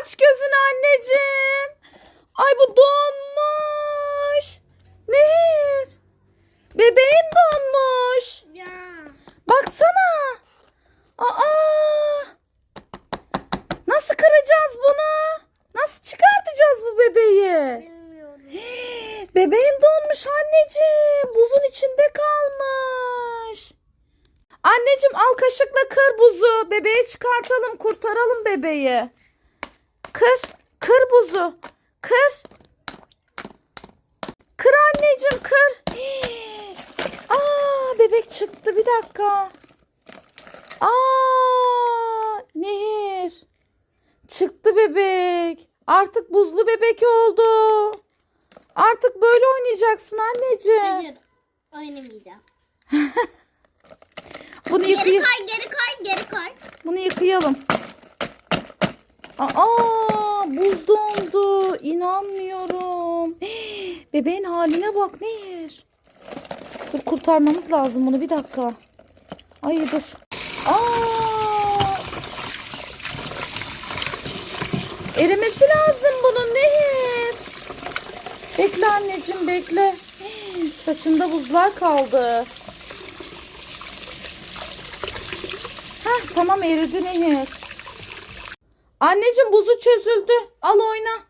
Aç gözünü anneciğim. Ay bu donmuş. Nehir. Bebeğin donmuş. Ya. Baksana. Aa. Nasıl kıracağız bunu? Nasıl çıkartacağız bu bebeği? Bilmiyorum. Bebeğin donmuş anneciğim. Buzun içinde kalmış. Anneciğim al kaşıkla kır buzu. Bebeği çıkartalım, kurtaralım bebeği. Kır, kır buzu. Kır. Kır anneciğim, kır. Hii. Aa, bebek çıktı. Bir dakika. Aa, Nehir. Çıktı bebek. Artık buzlu bebek oldu. Artık böyle oynayacaksın anneciğim. Hayır. Oynamayacağım. Bunu Geri yıkay kay, geri kay, geri kay. bunu yıkayalım. Aa. İnanmıyorum. Bebeğin haline bak Nehir. Dur kurtarmamız lazım bunu bir dakika. Ay dur. Aa! Erimesi lazım bunun Nehir. Bekle anneciğim bekle. Saçında buzlar kaldı. Heh, tamam eridi Nehir. Anneciğim buzu çözüldü. Al oyna.